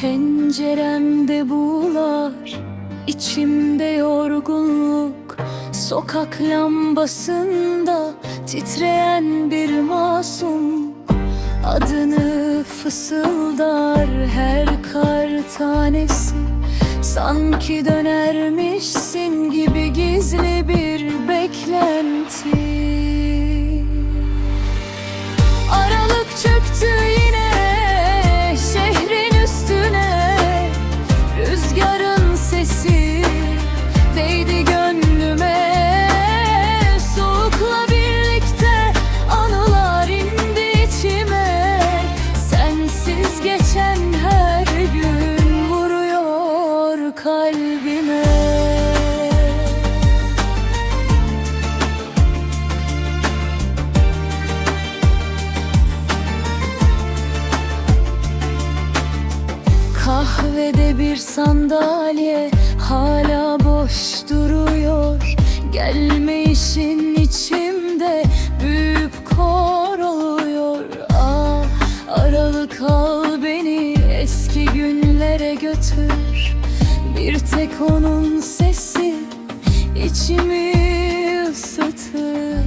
Penceremde buğular içimde yorgunluk. Sokak lambasında titreyen bir masum. Adını fısıldar her kar tanesi. Sanki dönermişsin gibi gizli bir beklenti. Kahvede bir sandalye hala boş duruyor. Gelme işin içimde büyük kor oluyor. Ah aralık al beni eski günlere götür. Bir tek onun sesi içimi ısıtır